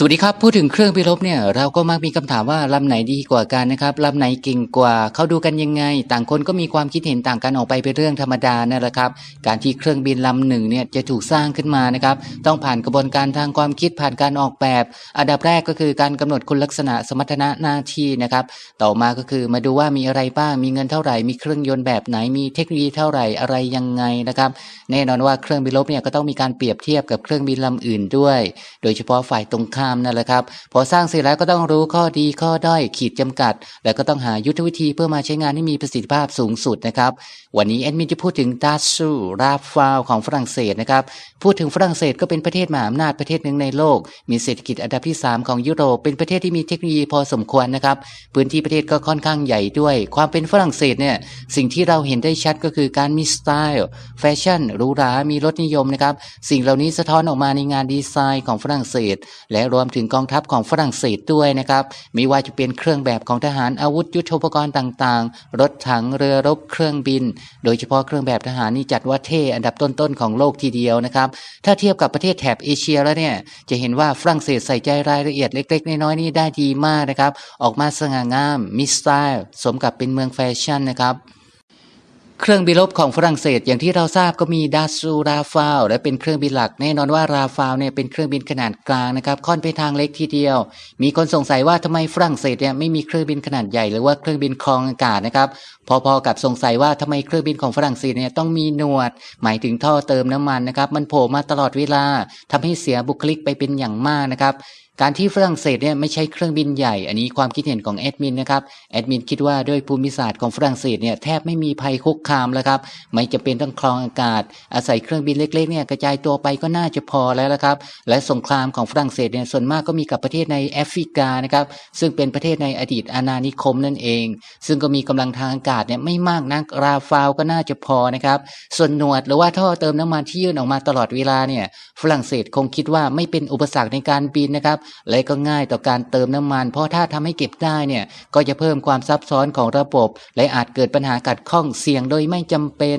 สวัสดีครับ พูดถึงเครื่องบินรบเนี่ยเราก็มักมีคำถามว่าลำไหนดีกว่ากันนะครับลำไหนเก่งกว่าเขาดูกันยังไง ต่างคนก็มีความคิดเห็นต่างกันออกไปเป็นเรื่องธรรมดานั่นแหละครับการที่เครื่องบินลำหนึ่งเนี่ยจะถูกสร้างขึ้นมานะครับต้องผ่านกระบวนการทางความคิดผ่านการออกแบบ อันดับแรกก็คือการกำหนดคุณลักษณะสมรรถนะหน้าที่นะครับต่อมาก็คือมาดูว่ามีอะไรบ้างมีเงินเท่าไหร่ มีเครื่องยนต์แบบไหนมีเทคโนโลยีเท่าไหร่อะไรยังไงนะครับแน่นอนว่าเครื่องบินรบเนี่ยก็ต้องมีการเปรียบเทียบกับเครื่องบินลำอื่นด้วย โดยเฉพาะฝ่ายตรงข้ามนั่นแหละครับ พอสร้างเสร็จแล้วก็ต้องรู้ข้อดีข้อด้อยขีดจำกัด แล้วก็ต้องหายุทธวิธีเพื่อมาใช้งานให้มีประสิทธิภาพสูงสุดนะครับ วันนี้แอดมินจะพูดถึงดัชซูราฟาวของฝรั่งเศสนะครับ พูดถึงฝรั่งเศสก็เป็นประเทศมหาอำนาจประเทศหนึ่งในโลก มีเศรษฐกิจอันดับที่ 3 ของยุโรป เป็นประเทศที่มีเทคโนโลยีพอสมควรนะครับ พื้นที่ประเทศก็ค่อนข้างใหญ่ด้วย ความเป็นฝรั่งเศสเนี่ย สิ่งที่เราเห็นได้ชัดก็คือการมีสไตล์แฟชั่นหรูหรา มีรสนิยมนะครับ สิ่งเหล่านี้สะท้อนออกมาในงานดีไซน์ของฝรั่งเศส และรวมถึงกองทัพของฝรั่งเศสด้วยนะครับไม่ว่าจะเป็นเครื่องแบบของทหารอาวุธยุทโธปกรณ์ต่างๆ รถถังเรือรบเครื่องบิน โดยเฉพาะเครื่องแบบทหารนี่จัดว่าเท่อันดับต้นๆของโลกทีเดียวนะครับถ้าเทียบกับประเทศแถบเอเชียแล้วเนี่ยจะเห็นว่าฝรั่งเศสใส่ใจรายละเอียดเล็ก ๆ น้อยๆนี่ได้ดีมากนะครับออกมาสง่างามมีสไตล์สมกับเป็นเมืองแฟชั่นนะครับ เครื่องบินรบของฝรั่งเศสอย่างที่เราทราบก็มีดัสซูราฟาลและเป็นเครื่องบินหลัก แน่นอนว่าราฟาลเนี่ยเป็นเครื่องบินขนาดกลางนะครับค่อนไปทางเล็กทีเดียว มีคนสงสัยว่าทำไมฝรั่งเศสเนี่ยไม่มีเครื่องบินขนาดใหญ่หรือว่าเครื่องบินครองอากาศนะครับพอๆกับสงสัยว่าทำไมเครื่องบินของฝรั่งเศสเนี่ยต้องมีหนวด หมายถึงท่อเติมน้ำมันนะครับมันโผล่มาตลอดเวลาทำให้เสียบุคลิกไปเป็นอย่างมากนะครับ การที่ฝรั่งเศสเนี่ยไม่ใช่เครื่องบินใหญ่ อันนี้ความคิดเห็นของแอดมินนะครับ แอดมินคิดว่าด้วยภูมิศาสตร์ของฝรั่งเศสเนี่ยแทบไม่มีภัยคุกคามแล้วครับ ไม่จะเป็นต้องครองอากาศ อาศัยเครื่องบินเล็กๆเนี่ยกระจายตัวไปก็น่าจะพอแล้วละครับ และสงครามของฝรั่งเศสเนี่ยส่วนมากก็มีกับประเทศในแอฟริกานะครับ ซึ่งเป็นประเทศในอดีตอาณานิคมนั่นเอง ซึ่งก็มีกำลังทางอากาศเนี่ยไม่มากนัก ราฟาลก็น่าจะพอนะครับ ส่วนหนวดหรือว่าท่อเติมน้ำมันที่ยื่นออกมาตลอดเวลาเนี่ย ฝรั่งเศสคงคิดว่าไม่เป็นอุปสรรคในการบินนะครับและก็ง่ายต่อการเติมน้ำมัน เพราะถ้าทำให้เก็บได้เนี่ยก็จะเพิ่มความซับซ้อนของระบบ และอาจเกิดปัญหากัดข้องเสี่ยงโดยไม่จำเป็น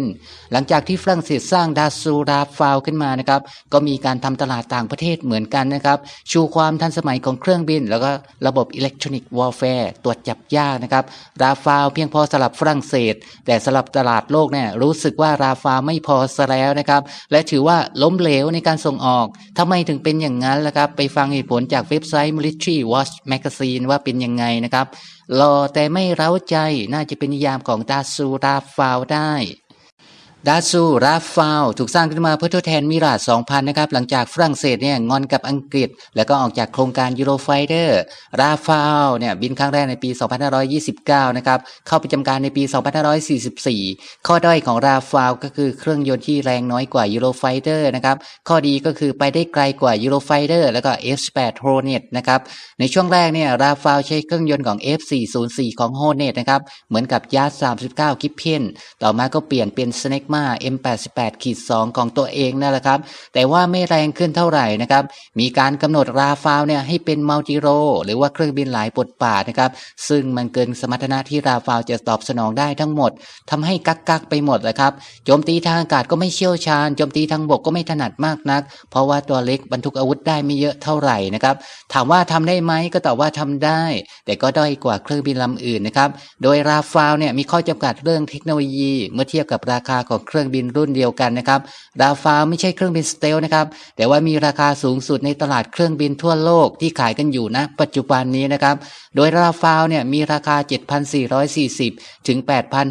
หลังจากที่ฝรั่งเศสสร้างดาซูราฟาวขึ้นมานะครับก็มีการทำตลาดต่างประเทศเหมือนกันนะครับชูความทันสมัยของเครื่องบิน แล้วก็ระบบอิเล็กทรอนิกส์วอลแฟร์ตรวจจับยากนะครับราฟาวเพียงพอสำหรับฝรั่งเศส แต่สำหรับตลาดโลกเนี่ยรู้สึกว่าราฟาวไม่พอซะแล้วนะครับและถือว่าล้มเหลวในการส่งออกทำไมถึงเป็นอย่างนั้นล่ะครับ ไปฟังเหตุผลจากเว็บไซต์ Military Watch Magazine ว่าเป็นยังไงนะครับรอแต่ไม่เร้าใจน่าจะเป็นนิยามของดาซูราฟาวได้ ดาซูราฟาว ถูกสร้างขึ้นมาเพื่อทดแทนมิราด2000 นะครับ หลังจากฝรั่งเศสเนี่ยงอนกับอังกฤษ แล้วก็ออกจากโครงการยูโรไฟเดอร์ราฟาวเนี่ยบินครั้งแรกในปี 2529 นะครับ เข้าไปจำการในปี 2544 ข้อด้อยของราฟาวก็คือเครื่องยนต์ที่แรงน้อยกว่ายูโรไฟเดอร์นะครับ ข้อดีก็คือไปได้ไกลกว่ายูโรไฟเดอร์แล้วก็ F8 Hornet นะครับ ในช่วงแรกเนี่ยราฟาวใช้เครื่องยนต์ของ F404 ของ Hornet นะครับ เหมือนกับยาส39 กิปเพนต่อมาก็เปลี่ยนเป็น Snake m a M88 ขีด2ของตัวเองนั่นแหละครับ แต่ว่าไม่แรงขึ้นเท่าไหร่นะครับ มีการกำหนดราฟาวเนี่ยให้เป็นมัลติโร หรือว่าเครื่องบินหลายบทบาทนะครับ ซึ่งมันเกินสมรรถนะที่ราฟาวจะตอบสนองได้ทั้งหมดทำให้กักกักๆไปหมดเลยครับ โจมตีทางอากาศก็ไม่เชี่ยวชาญ โจมตีทางบกก็ไม่ถนัดมากนัก เพราะว่าตัวเล็กบรรทุกอาวุธได้ไม่เยอะเท่าไหร่นะครับ ถามว่าทำได้ไหมก็ตอบว่าทำได้ แต่ก็ด้อยกว่าเครื่องบินลำอื่นนะครับ โดยราฟาวเนี่ยมีข้อจำกัดเรื่องเทคโนโลยี เมื่อเทียบกับราคาของเครื่องบินรุ่นเดียวกันนะครับราฟ้าไม่ใช่เครื่องบินสเตลนะครับแต่ว่ามีราคาสูงสุดในตลาดเครื่องบินทั่วโลกที่ขายกันอยู่นะปัจจุบันนี้นะครับโดยราฟาวเนี่ยมีราคา 7,440 ถึง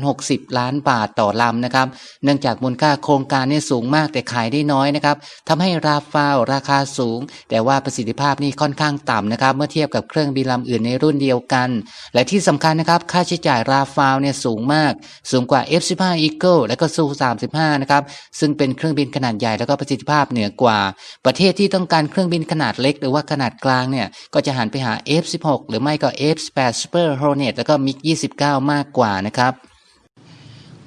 8,060 ล้านบาทต่อลำนะครับเนื่องจากมูลค่าโครงการเนี่ยสูงมากแต่ขายได้น้อยนะครับทำให้ราฟาวราคาสูง แต่ว่าประสิทธิภาพนี่ค่อนข้างต่ำนะครับเมื่อเทียบกับเครื่องบินลำอื่นในรุ่นเดียวกัน และที่สำคัญนะครับค่าใช้จ่ายราฟาวเนี่ยสูงมาก สูงกว่า F15 Eagle และก็ซู35นะครับซึ่งเป็นเครื่องบินขนาดใหญ่แล้วก็ประสิทธิภาพเหนือกว่า ประเทศที่ต้องการเครื่องบินขนาดเล็ก หรือว่าขนาดกลางเนี่ยก็จะหันไปหา F16 หรือไม่ก็ F8 Super Hornet แล้วก็ MiG 29 มากกว่านะครับ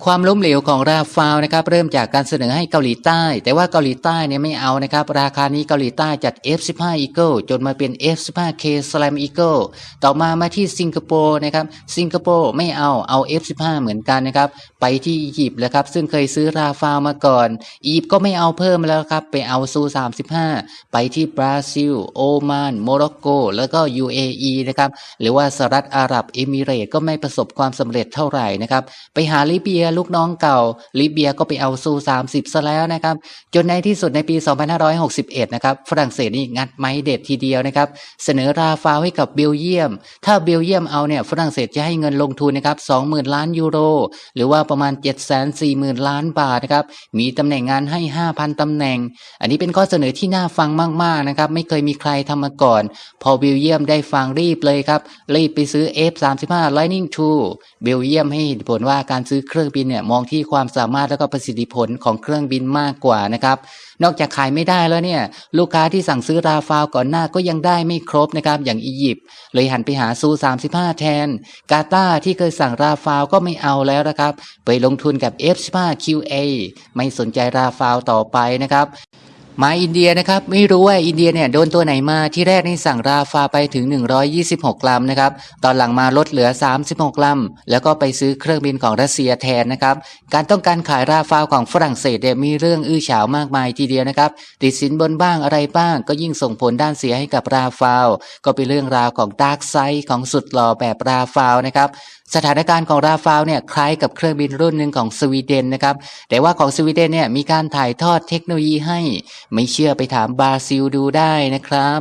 ความล้มเหลวของราฟาวนะครับเริ่มจากการเสนอให้เกาหลีใต้ แต่ว่าเกาหลีใต้เนี่ยไม่เอานะครับ ราคานี้เกาหลีใต้จัด F15 Eagle จนมาเป็น F15K Slam Eagle ต่อมามาที่สิงคโปร์นะครับสิงคโปร์ไม่เอาเอา F15 เหมือนกันนะครับไปที่อียิปต์แล้วครับซึ่งเคยซื้อราฟาวมาก่อนอียิปต์ก็ไม่เอาเพิ่มแล้วครับไปเอาซู35 ไปที่บราซิล โอมานโมร็อกโก แล้วก็ UAE นะครับหรือว่าสหรัฐอาหรับเอมิเรต์ก็ไม่ประสบความสำเร็จเท่าไหร่นะครับไปหาลิเบียลูกน้องเก่า ลิเบียก็ไปเอาซู30ซะแล้วนะครับ จนในที่สุดในปี 2561 นะครับ ฝรั่งเศสนี่งัดไม้เด็ดทีเดียวนะครับ เสนอราฟาให้กับเบลเยียม ถ้าเบลเยียมเอาเนี่ยฝรั่งเศสจะให้เงินลงทุนนะครับ 20,000 ล้านยูโร หรือว่าประมาณ 740,000 ล้านบาทนะครับ มีตำแหน่งงานให้ 5,000ตำแหน่ง อันนี้เป็นข้อเสนอที่น่าฟังมากๆนะครับ ไม่เคยมีใครทำมาก่อน พอเบลเยียมได้ฟังรีบเลยครับรีบไปซื้อ F35 Lightning II เบลเยียมให้ผลว่าการซื้อเครื่องบินเนี่ยมองที่ความสามารถแล้วก็ประสิทธิผลของเครื่องบินมากกว่านะครับ นอกจากขายไม่ได้แล้วเนี่ยลูกค้าที่สั่งซื้อราฟาวก่อนหน้าก็ยังได้ไม่ครบนะครับ อย่างอียิปต์เลยหันไปหาซู 35 แทน กาตาร์ที่เคยสั่งราฟาวก็ไม่เอาแล้วนะครับ ไปลงทุนกับ F15 QA ไม่สนใจราฟาวต่อไปนะครับ มาอินเดียนะครับไม่รู้ว่าอินเดียเนี่ยโดนตัวไหนมาที่แรกนี่สั่งราฟาไปถึง 126ลำนะครับตอนหลังมาลดเหลือ 36ลำแล้วก็ไปซื้อเครื่องบินของรัสเซียแทนนะครับการต้องการขายราฟาของฝรั่งเศสเนี่ยมีเรื่องอื้อฉาวมากมายทีเดียวนะครับติดสินบนบ้างอะไรบ้าง ก็ยิ่งส่งผลด้านเสียให้กับราฟาก็เป็นเรื่องราวของดาร์กไซด์ของสุดหล่อแบบราฟานะครับสถานการณ์ของราฟาเนี่ยคล้ายกับเครื่องบินรุ่นหนึ่งของสวีเดนนะครับแต่ว่าของสวีเดนเนี่ยมีการถ่ายทอดเทคโนโลยีให้ไม่เชื่อไปถามบราซิลดูได้นะครับ